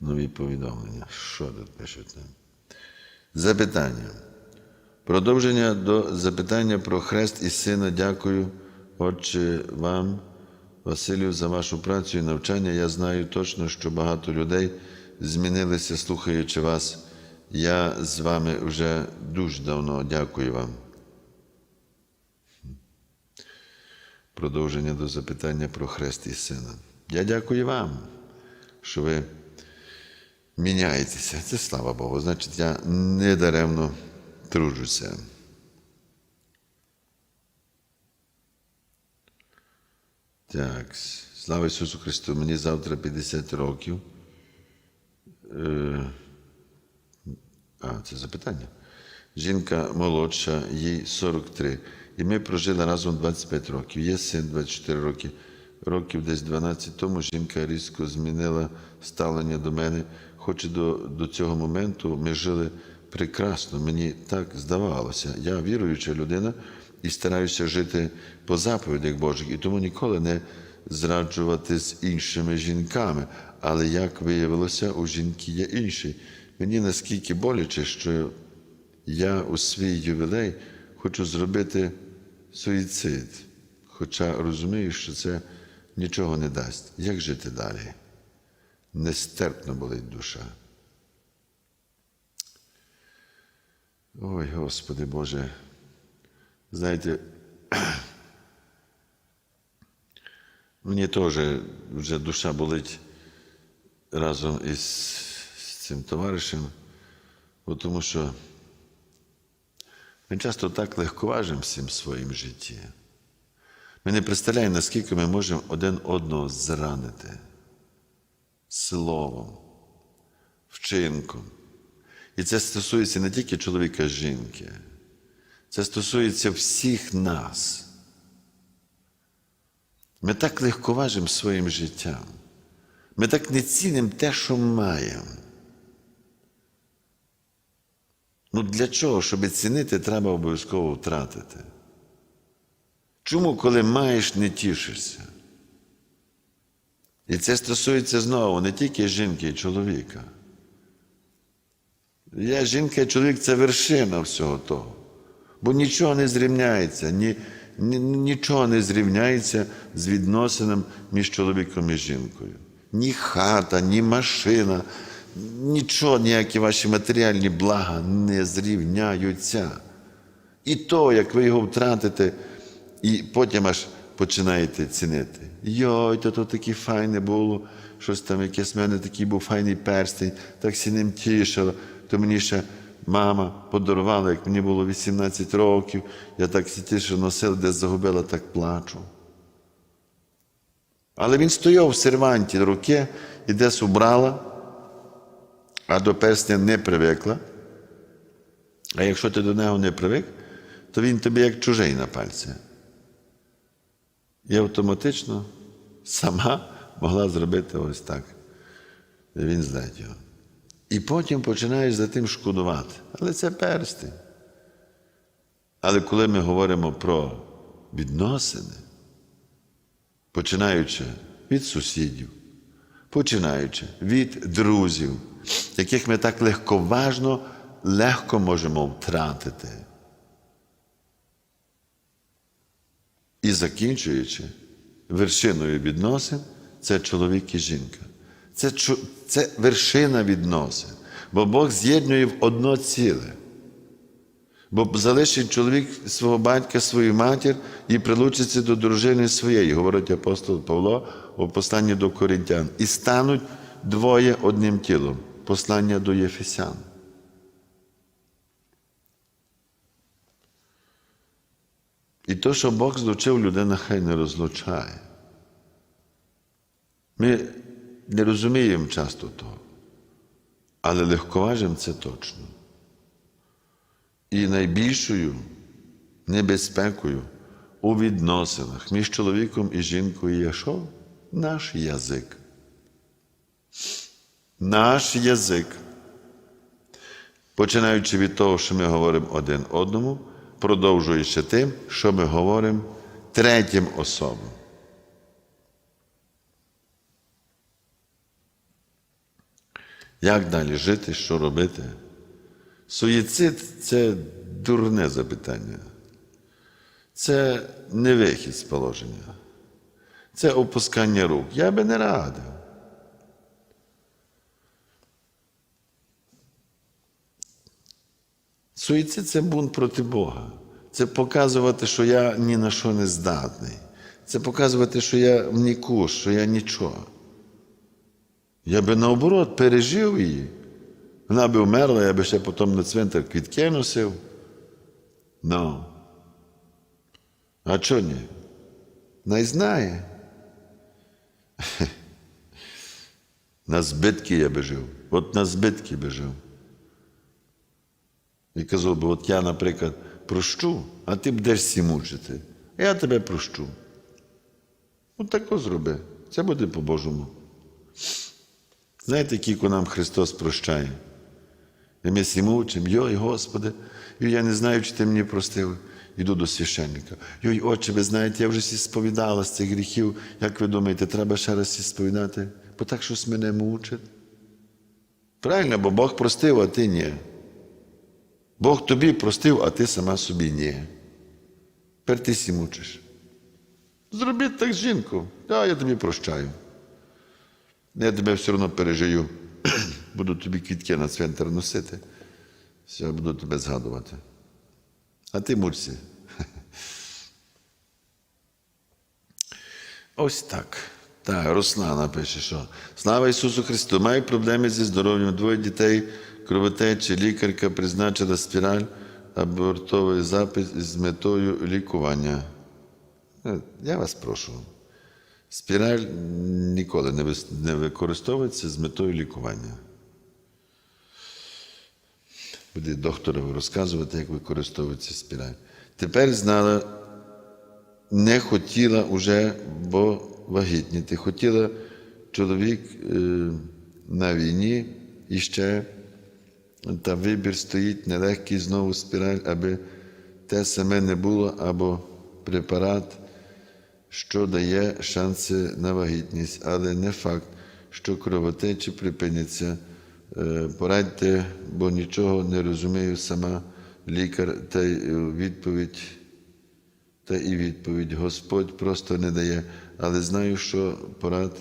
Нові повідомлення. Що тут пишете? Запитання. Продовження до запитання про хрест і сина. Дякую, Отче, вам, Василю, за вашу працю і навчання. Я знаю точно, що багато людей змінилися, слухаючи вас. Я з вами вже дуже давно дякую вам. Продовження до запитання про хрест і сина. Я дякую вам, що ви міняєтеся. Це слава Богу. Значить, я не даремно тружуся. Так, слава Ісусу Христу. Мені завтра 50 років. Е, А, це запитання. Жінка молодша, їй 43. І ми прожили разом 25 років. Є син 24 роки. Років десь 12 тому жінка різко змінила ставлення до мене. Хоч до, до цього моменту ми жили прекрасно. Мені так здавалося. Я віруюча людина і стараюся жити по заповідях Божих, і тому ніколи не зраджувати з іншими жінками. Але як виявилося, у жінки є інший. Мені наскільки боляче, що я у свій ювілей хочу зробити суїцид, хоча розумію, що це нічого не дасть. Як жити далі? Нестерпно болить душа. Ой, Господи Боже, знаєте, мені теж вже душа болить разом із цим товаришем, тому що ми часто так легковажимо всім своїм житті. Ми не представляємо, наскільки ми можемо один одного зранити словом, вчинком. І це стосується не тільки чоловіка, жінки. Це стосується всіх нас. Ми так легковажимо своїм життям. Ми так не цінимо те, що маємо. Ну для чого, щоб цінити, треба обов'язково втратити. Чому, коли маєш, не тішишся? І це стосується знову не тільки жінки і чоловіка. Я жінка і чоловік це вершина всього того. Бо нічого не зрівняється, ні, ні, нічого не зрівняється з відносинами між чоловіком і жінкою. Ні хата, ні машина, нічого, ніякі ваші матеріальні блага не зрівняються. І то, як ви його втратите, і потім аж починаєте цінити. Йой, то то таке файне було, щось там, якийсь в мене такий був файний перстень, так сі ним тішило. То мені ще мама подарувала, як мені було 18 років, я так сі тішив носив, десь загубила, так плачу. Але він стояв в серванті руки і десь убрала, а до перстня не привикла. А якщо ти до нього не привик, то він тобі як чужий на пальці. І автоматично сама могла зробити ось так. Він злетів. І потім починаєш за тим шкодувати. Але це перстень. Але коли ми говоримо про відносини, починаючи від сусідів, починаючи від друзів, яких ми так легковажно, легко можемо втратити. І закінчуючи вершиною відносин, це чоловік і жінка. Це, це вершина відносин. Бо Бог з'єднує в одно ціле. Бо залишить чоловік свого батька, свою матір і прилучиться до дружини своєї, говорить апостол Павло у посланні до Коринтян. І стануть двоє одним тілом. Послання до Єфесян. І то, що Бог злучив, людина хай не розлучає. Ми не розуміємо часто того, але легковажимо це точно. І найбільшою небезпекою у відносинах між чоловіком і жінкою є що? Наш язик. Наш язик. Починаючи від того, що ми говоримо один одному, продовжуючи тим, що ми говоримо третім особам. Як далі жити, що робити? Суїцид це дурне запитання. Це не вихід з положення. Це опускання рук. Я би не радив. Суїцид це бунт проти Бога. Це показувати, що я ні на що не здатний. Це показувати, що я нікуш, що я нічого. Я би наоборот пережив її. Вона би вмерла, я би ще потім на цвинтар квітки носив. Ну. А чого ні? Най знає. На збитки я би жив. От на збитки би жив. І казав би, от я, наприклад, прощу, а ти будеш всі мучити. Я тебе прощу. От тако зроби. Це буде по-божому. Знаєте, кілько нам Христос прощає? І ми всі мучимо, йой, Господи, йой, я не знаю, чи ти мені простив. Іду до священника. Йой, отче, ви знаєте, я вже сповідала з цих гріхів. Як ви думаєте, треба ще раз всі сповідати? Бо так щось мене мучить. Правильно, бо Бог простив, а ти ні. Бог тобі простив, а ти сама собі ні. Тепер ти сі мучиш. Зробіть так з жінкою. Да, я тобі прощаю. Я тебе все одно пережию. Буду тобі квітки на цвинтар носити. Все, буду тебе згадувати. А ти мучся. Ось так. Так, Руслана пише, що слава Ісусу Христу! Маю проблеми зі здоров'ям. Двоє дітей, кровотечі, лікарка призначила спіраль, абортовий запис з метою лікування. Е, Я вас прошу. Спіраль ніколи не використовується з метою лікування. Буде доктору розказувати, як використовується спіраль. Тепер знала, не хотіла уже, бо вагітніти. Хотіла чоловік е, на війні і ще та вибір стоїть нелегкий знову спіраль, аби те саме не було, або препарат, що дає шанси на вагітність, але не факт, що кровотечі припиняться. Е, Порадьте, бо нічого не розумію сама лікар, та е, відповідь. Та і відповідь Господь просто не дає, але знаю, що порад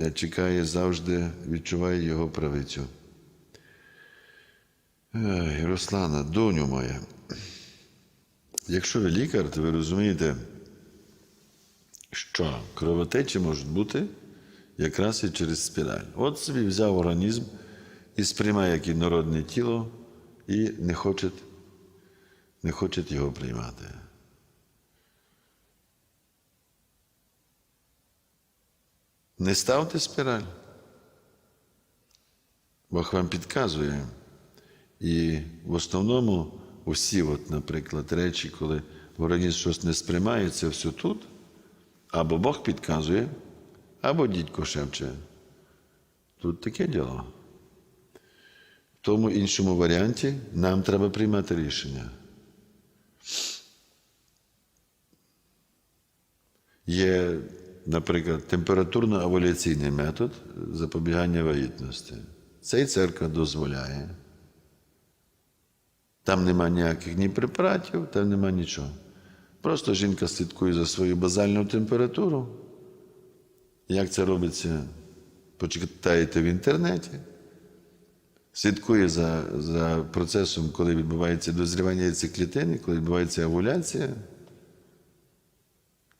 е, чекає завжди, відчуває його правицю. Ей, Руслана, доню моя, якщо ви лікар, то ви розумієте, що кровотечі можуть бути якраз і через спіраль. От собі взяв організм і сприймає як інородне тіло і не хоче, не хоче його приймати. Не ставте спіраль. Бог вам підказує. І в основному усі, от, наприклад, речі, коли організм щось не сприймається, все тут, або Бог підказує, або дідько шепче. Тут таке діло. В тому іншому варіанті нам треба приймати рішення. Є, наприклад, температурно-авуляційний метод запобігання вагітності. Цей церква дозволяє. Там нема ніяких ні препаратів, там нема нічого. Просто жінка слідкує за свою базальну температуру. Як це робиться, почитаєте в інтернеті. Слідкує за, за процесом, коли відбувається дозрівання яйцеклітини, коли відбувається овуляція.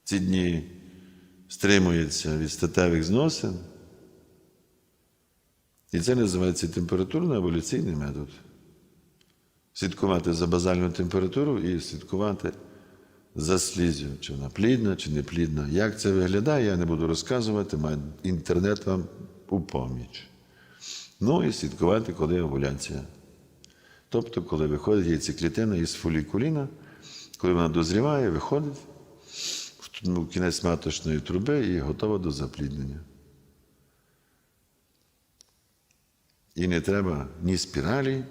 Ці дні стримується від статевих зносин. І це називається температурно-еволюційний метод. Слідкувати за базальну температуру і слідкувати за слізю, чи вона плідна, чи не плідна. Як це виглядає, я не буду розказувати, має інтернет вам у поміч. Ну і слідкувати, коли овуляція. Тобто, коли виходить яйцеклітина із фолікуліна, коли вона дозріває, виходить в кінець маточної труби і готова до запліднення. І не треба ні спіралі,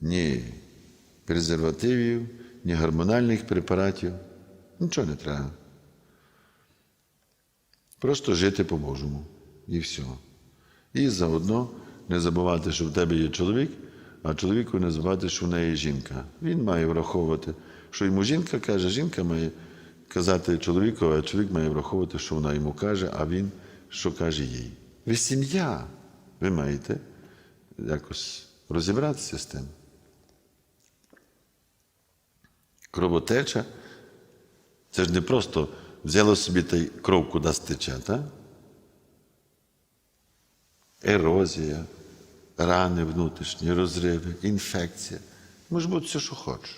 ні презервативів, ні гормональних препаратів. Нічого не треба. Просто жити по-божому. І все. І заодно не забувати, що в тебе є чоловік, а чоловіку не забувати, що в неї є жінка. Він має враховувати, що йому жінка каже, жінка має казати чоловіку, а чоловік має враховувати, що вона йому каже, а він що каже їй. Ви сім'я. Ви маєте якось розібратися з тим. Кровотеча це ж не просто взяло собі та й кров куди стече, так? Ерозія, рани внутрішні, розриви, інфекція. Може бути все, що хочеш.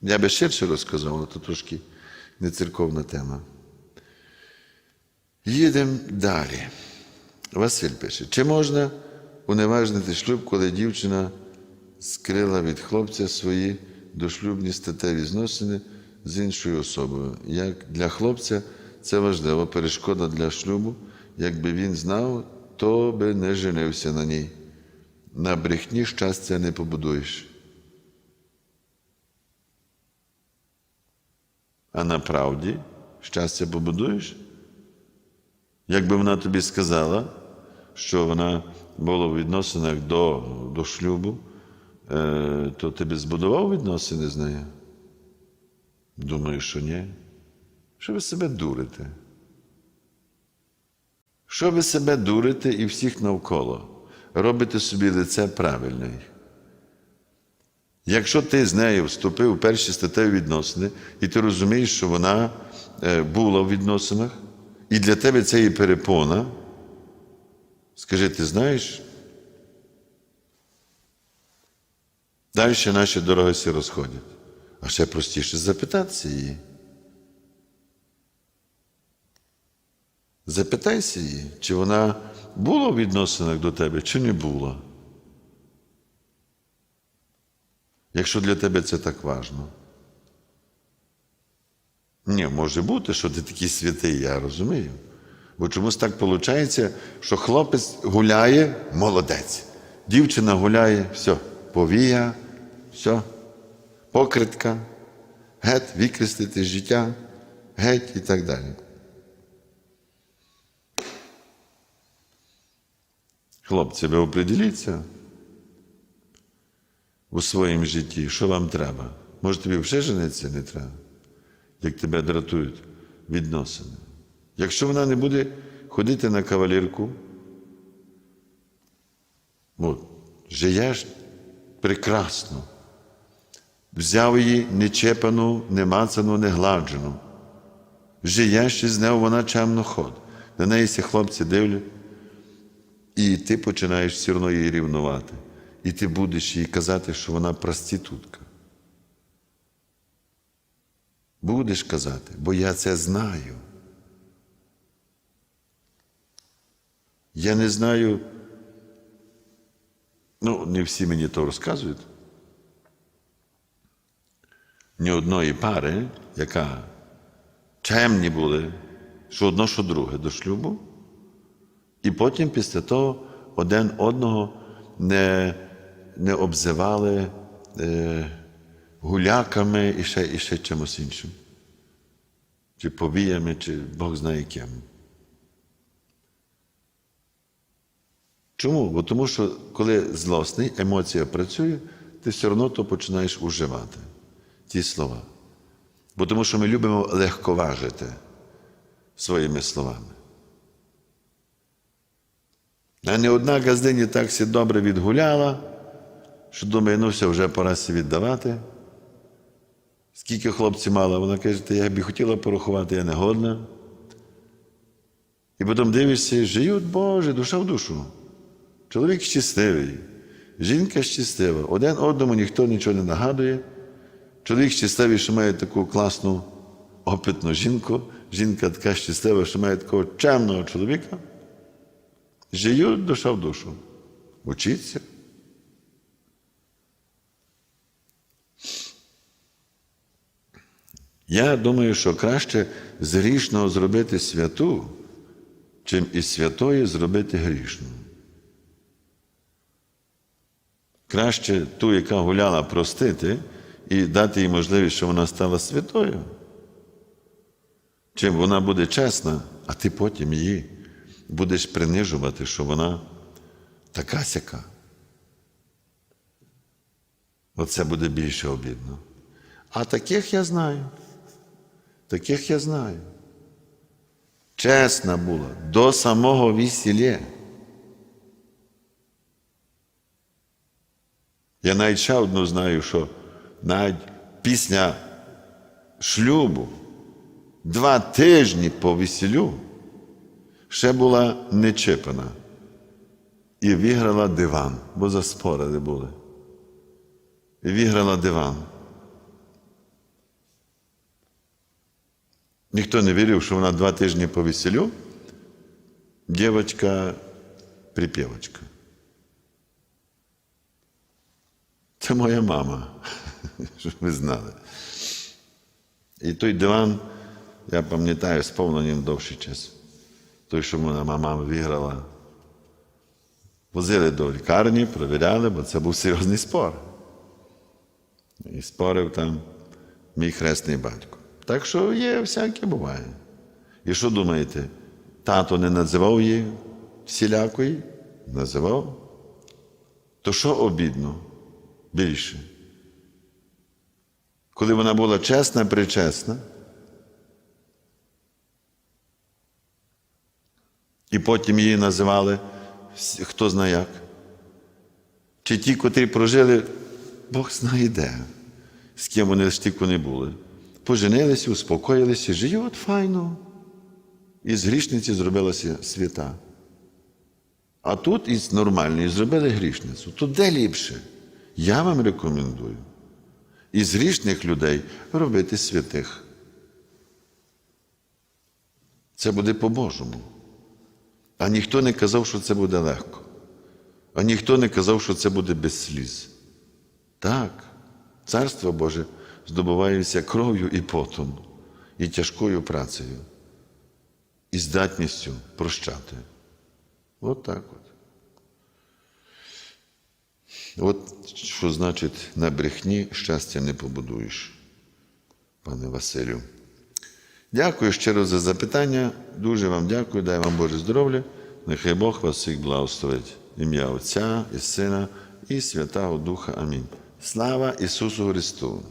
Я би ширше розказав, але то трошки не церковна тема. Їдемо далі. Василь пише: чи можна уневажнити шлюб, коли дівчина скрила від хлопця свої дошлюбні статеві зносини з іншою особою? Як для хлопця це важливо, перешкода для шлюбу. Якби він знав, то би не женився на ній. На брехні щастя не побудуєш. А на правді щастя побудуєш? Якби вона тобі сказала, що вона була в відносинах до, до шлюбу, то ти б збудував відносини з нею? Думаю, що ні. Що ви себе дурите? Що ви себе дурите і всіх навколо? Робите собі лице правильне. Якщо ти з нею вступив у перші статеві відносини, і ти розумієш, що вона е, була в відносинах, і для тебе це є перепона, скажи, ти знаєш? Далі наші дороги всі розходять. А ще простіше запитатися її. Запитайся її, чи вона була в відносинах до тебе, чи не була. Якщо для тебе це так важно. Ні, може бути, що ти такий святий, я розумію. Бо чомусь так виходить, що хлопець гуляє, молодець. Дівчина гуляє, все, повія, все, покритка, геть, викрестити життя, геть і так далі. Хлопці, ви оприділіться у своєму житті, що вам треба. Може, тобі вже жениться не треба, як тебе дратують відносини. Якщо вона не буде ходити на кавалерку, от, живеш прекрасно. Взяв її нечепану, немацану, негладжену. Живеш із нею, вона чемно ходить. На неї всі хлопці дивлять. І ти починаєш все одно її рівнувати. І ти будеш їй казати, що вона проститутка. Будеш казати, бо я це знаю. Я не знаю, ну, не всі мені то розказують. Ні одної пари, яка чемні були, що одно, що друге до шлюбу. І потім після того один одного не не обзивали е, гуляками і ще, і ще чимось іншим. Чи повіями, чи Бог знає ким. Чому? Бо тому що коли злосний, емоція працює, ти все одно то починаєш уживати ті слова. Бо тому що ми любимо легковажити своїми словами. А не одна газдині так сі добре відгуляла, що думає, ну все, вже пора сі віддавати. Скільки хлопців мала, вона каже, я б хотіла порахувати, я не годна. І потім дивишся, живуть, Боже, душа в душу. Чоловік щасливий, жінка щаслива. Один одному ніхто нічого не нагадує. Чоловік щасливий, що має таку класну опитну жінку. Жінка така щаслива, що має такого чемного чоловіка. Живуть душа в душу. Учіться. Я думаю, що краще з грішного зробити святу, чим із святої зробити грішну. Краще ту, яка гуляла, простити і дати їй можливість, що вона стала святою. Чим вона буде чесна, а ти потім її будеш принижувати, що вона така сяка. Оце буде більше обідно. А таких я знаю. Таких я знаю. Чесна була до самого весілля. Я навіть ще одну знаю, що навіть після шлюбу два тижні по весіллю ще була нечипана і виграла диван, бо заспорили були. І виграла диван. Ніхто не вірив, що вона два тижні по весіллю, дівчинка припівочка. Це моя мама, щоб ви знали. І той диван, я пам'ятаю, сповненим довший час. Той, що моя мама виграла. Возили до лікарні, провіряли, бо це був серйозний спор. І спорив там мій хресний батько. Так що є, всяке буває. І що думаєте, тато не називав її всілякої? Називав? То що обідно більше? Коли вона була чесна, причесна, і потім її називали хто знає як. Чи ті, котрі прожили, Бог знає де, з ким вони ж тільки не були. Поженилися, успокоїлися, живуть файно. І з грішниці зробилася свята. А тут із нормальної зробили грішницю. Тут де ліпше? Я вам рекомендую. Із грішних людей робити святих. Це буде по-божому. А ніхто не казав, що це буде легко. А ніхто не казав, що це буде без сліз. Так, Царство Боже здобувається кров'ю і потом, і тяжкою працею, і здатністю прощати. От так от. От що значить на брехні щастя не побудуєш, пане Василю. Дякую щиро за запитання. Дуже вам дякую, дай вам Боже здоров'я. Нехай Бог вас всіх благословить. Ім'я Отця і Сина і Святого Духа. Амінь. Слава Ісусу Христу!